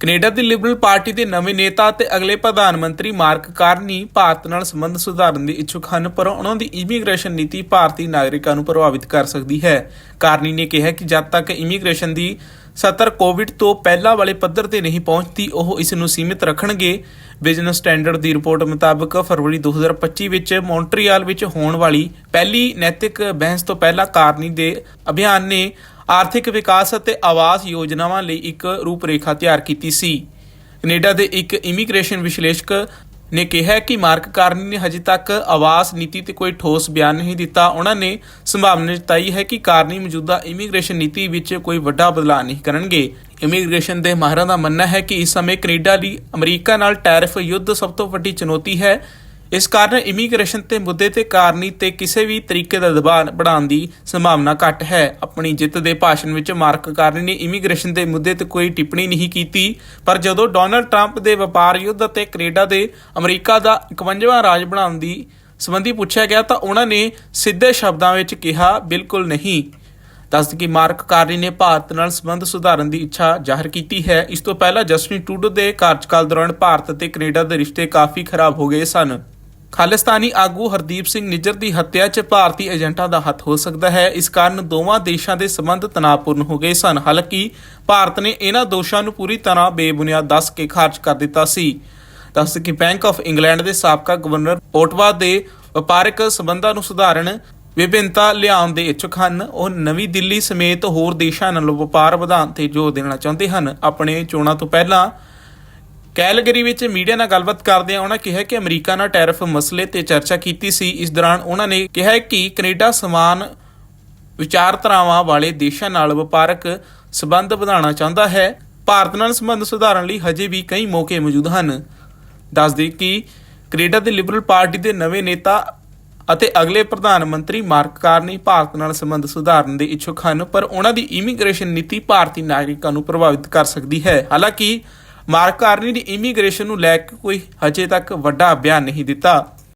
Canada ਦੀ Liberal party ਦੇ ਨਵੇਂ ਨੇਤਾ ਅਤੇ ਅਗਲੇ ਪ੍ਰਧਾਨ ਮੰਤਰੀ ਮਾਰਕ ਕਾਰਨੀ ਭਾਰਤ ਨਾਲ ਸੰਬੰਧ ਸੁਧਾਰਨ ਦੇ ਇੱਛੁਕ ਹਨ, ਪਰ ਉਹਨਾਂ ਦੀ ਇਮੀਗ੍ਰੇਸ਼ਨ ਨੀਤੀ ਭਾਰਤੀ ਨਾਗਰਿਕਾਂ ਨੂੰ ਪ੍ਰਭਾਵਿਤ ਕਰ ਸਕਦੀ ਹੈ। ਕਾਰਨੀ ਨੇ ਕਿਹਾ ਕਿ ਜਦ ਤੱਕ ਇਮੀਗ੍ਰੇਸ਼ਨ ਦੀ ਸਤਰ ਕੋਵਿਡ ਤੋਂ ਪਹਿਲਾਂ ਵਾਲੇ ਪੱਧਰ ਤੇ ਨਹੀਂ ਪਹੁੰਚਦੀ, ਉਹ ਇਸ ਨੂੰ ਸੀਮਿਤ ਰੱਖਣਗੇ। ਬਿਜ਼ਨਸ ਸਟੈਂਡਰਡ ਦੀ ਰਿਪੋਰਟ ਮੁਤਾਬਕ ਫਰਵਰੀ 2025 ਵਿੱਚ ਮੌਂਟਰੀਅਲ ਵਿੱਚ ਹੋਣ ਵਾਲੀ ਪਹਿਲੀ ਨੈਤਿਕ ਬਹਿਸ ਤੋਂ ਪਹਿਲਾਂ ਕਾਰਨੀ ਦੇ ਅਭਿਆਨ ਨੇ ਆਰਥਿਕ ਵਿਕਾਸ ਅਤੇ ਆਵਾਸ ਯੋਜਨਾਵਾਂ ਲਈ ਇੱਕ ਰੂਪਰੇਖਾ ਤਿਆਰ ਕੀਤੀ ਸੀ। ਕੈਨੇਡਾ ਦੇ ਇੱਕ ਇਮੀਗ੍ਰੇਸ਼ਨ ਵਿਸ਼ਲੇਸ਼ਕ ਨੇ ਕਿਹਾ ਕਿ ਮਾਰਕ ਕਾਰਨੀ ਨੇ ਹਜੇ ਤੱਕ ਆਵਾਸ ਨੀਤੀ ਤੇ ਕੋਈ ਠੋਸ ਬਿਆਨ ਨਹੀਂ ਦਿੱਤਾ। ਉਹਨਾਂ ਨੇ ਸੰਭਾਵਨਾ ਜਤਾਈ ਹੈ ਕਿ ਕਾਰਨੀ ਮੌਜੂਦਾ ਇਮੀਗ੍ਰੇਸ਼ਨ ਨੀਤੀ ਵਿੱਚ ਕੋਈ ਵੱਡਾ ਬਦਲਾਅ ਨਹੀਂ ਕਰਨਗੇ। ਇਮੀਗ੍ਰੇਸ਼ਨ ਦੇ ਮਾਹਰਾਂ ਦਾ ਮੰਨਣਾ ਹੈ ਕਿ ਇਸ ਸਮੇਂ ਕੈਨੇਡਾ ਲਈ ਅਮਰੀਕਾ ਨਾਲ ਟੈਰਿਫ ਯੁੱਧ ਸਭ ਤੋਂ ਵੱਡੀ ਚੁਣੌਤੀ ਹੈ। ਇਸ ਕਾਰਨ ਇਮੀਗ੍ਰੇਸ਼ਨ ਤੇ ਮੁੱਦੇ ਤੇ ਕਾਰਨੀ ਤੇ ਕਿਸੇ ਵੀ ਤਰੀਕੇ ਦਾ ਦਬਾਅ ਬਣਾਉਣ ਦੀ ਸੰਭਾਵਨਾ ਘੱਟ ਹੈ। ਆਪਣੀ ਜਿੱਤ ਦੇ ਭਾਸ਼ਣ ਵਿੱਚ ਮਾਰਕ ਕਾਰਨੀ ਨੇ ਇਮੀਗ੍ਰੇਸ਼ਨ ਦੇ ਮੁੱਦੇ ਤੇ ਕੋਈ ਟਿੱਪਣੀ ਨਹੀਂ ਕੀਤੀ, ਪਰ ਜਦੋਂ ਡੋਨਲਡ ਟਰੰਪ ਦੇ ਵਪਾਰ ਯੁੱਧ ਅਤੇ ਕੈਨੇਡਾ ਦੇ ਅਮਰੀਕਾ ਦਾ 51ਵਾਂ ਰਾਜ ਬਣਾਉਣ ਦੀ ਸੰਬੰਧੀ ਪੁੱਛਿਆ ਗਿਆ ਤਾਂ ਉਹਨਾਂ ਨੇ ਸਿੱਧੇ ਸ਼ਬਦਾਂ ਵਿੱਚ ਕਿਹਾ, ਬਿਲਕੁਲ ਨਹੀਂ। ਦੱਸਦੇ ਕਿ ਮਾਰਕ ਕਾਰਨੀ ਨੇ ਭਾਰਤ ਨਾਲ ਸੰਬੰਧ ਸੁਧਾਰਨ ਦੀ ਇੱਛਾ ਜ਼ਾਹਰ ਕੀਤੀ ਹੈ। ਇਸ ਤੋਂ ਪਹਿਲਾਂ ਜਸਟਿਨ ਟੂਡੋ ਦੇ ਕਾਰਜਕਾਲ ਦੌਰਾਨ ਭਾਰਤ ਅਤੇ ਕੈਨੇਡਾ ਦੇ ਰਿਸ਼ਤੇ ਕਾਫੀ ਖਰਾਬ ਹੋ ਗਏ ਸਨ। ਖਾਲਿਸਤਾਨੀ ਆਗੂ ਹਰਦੀਪ ਸਿੰਘ ਨਿੱਜਰ ਦੀ ਹੱਤਿਆ 'ਚ ਭਾਰਤੀ ਏਜੰਟਾਂ ਦਾ ਹੱਥ ਹੋ ਸਕਦਾ ਹੈ। ਇਸ ਕਾਰਨ ਦੋਵਾਂ ਦੇਸ਼ਾਂ ਦੇ ਸੰਬੰਧ ਤਣਾਅਪੂਰਨ ਹੋ ਗਏ ਸਨ। ਹਾਲਾਂਕਿ ਭਾਰਤ ਨੇ ਇਹਨਾਂ ਦੋਸ਼ਾਂ ਨੂੰ ਪੂਰੀ ਤਰ੍ਹਾਂ ਬੇਬੁਨਿਆਦ ਦੱਸ ਕੇ ਖਾਰਜ ਕਰ ਦਿੱਤਾ ਸੀ। ਦੱਸ ਕਿ ਬੈਂਕ ਆਫ ਇੰਗਲੈਂਡ ਦੇ ਸਾਬਕਾ ਗਵਰਨਰ ਓਟਵਾ ਦੇ ਵਪਾਰਕ ਸੰਬੰਧਾਂ ਨੂੰ ਸੁਧਾਰਨ ਵਿਭਿੰਨਤਾ ਲਿਆਉਣ ਦੇ ਇੱਛੁਕ ਹਨ। ਉਹ ਨਵੀਂ ਦਿੱਲੀ ਸਮੇਤ ਹੋਰ ਦੇਸ਼ਾਂ ਨਾਲ ਵਪਾਰ ਵਧਾਉਣ ਤੇ ਜ਼ੋਰ ਦੇਣਾ ਚਾਹੁੰਦੇ ਹਨ। ਆਪਣੇ ਚੋਣਾਂ ਤੋਂ ਪਹਿਲਾਂ ਕੈਲਗਰੀ ਵਿੱਚ ਮੀਡੀਆ ਨਾਲ ਗੱਲਬਾਤ ਕਰਦਿਆਂ ਉਹਨਾਂ ਕਿਹਾ ਕਿ ਅਮਰੀਕਾ ਨਾਲ ਟੈਰਿਫ ਮਸਲੇ ਤੇ ਚਰਚਾ ਕੀਤੀ ਸੀ। ਇਸ ਦੌਰਾਨ ਉਹਨਾਂ ਨੇ ਕਿਹਾ ਕਿ ਕੈਨੇਡਾ ਸਮਾਨ ਵਿਚਾਰਧਾਰਾਵਾਂ ਵਾਲੇ ਦੇਸ਼ਾਂ ਨਾਲ ਵਪਾਰਕ ਸਬੰਧ ਵਧਾਉਣਾ ਚਾਹੁੰਦਾ ਹੈ। ਭਾਰਤ ਨਾਲ ਸੰਬੰਧ ਸੁਧਾਰਨ ਲਈ ਹਜੇ ਵੀ ਕਈ ਮੌਕੇ ਮੌਜੂਦ ਹਨ। ਦੱਸਦੇ ਕਿ ਕੈਨੇਡਾ ਦੇ ਲਿਬਰਲ ਪਾਰਟੀ ਦੇ ਨਵੇਂ ਨੇਤਾ ਅਤੇ ਅਗਲੇ ਪ੍ਰਧਾਨ ਮੰਤਰੀ ਮਾਰਕ ਕਾਰਨੀ ਭਾਰਤ ਨਾਲ ਸੰਬੰਧ ਸੁਧਾਰਨ ਦੇ ਇੱਛੁਕ ਹਨ, ਪਰ ਉਹਨਾਂ ਦੀ ਇਮੀਗ੍ਰੇਸ਼ਨ ਨੀਤੀ ਭਾਰਤੀ ਨਾਗਰਿਕਾਂ ਨੂੰ ਪ੍ਰਭਾਵਿਤ ਕਰ ਸਕਦੀ ਹੈ। ਹਾਲਾਂਕਿ ਮਾਰਕ ਕਾਰਨੀ ਦੀ ਇਮੀਗ੍ਰੇਸ਼ਨ ਨੂੰ ਲੈ ਕੇ ਕੋਈ ਹਜੇ ਤੱਕ ਵੱਡਾ ਬਿਆਨ ਨਹੀਂ ਦਿੱਤਾ।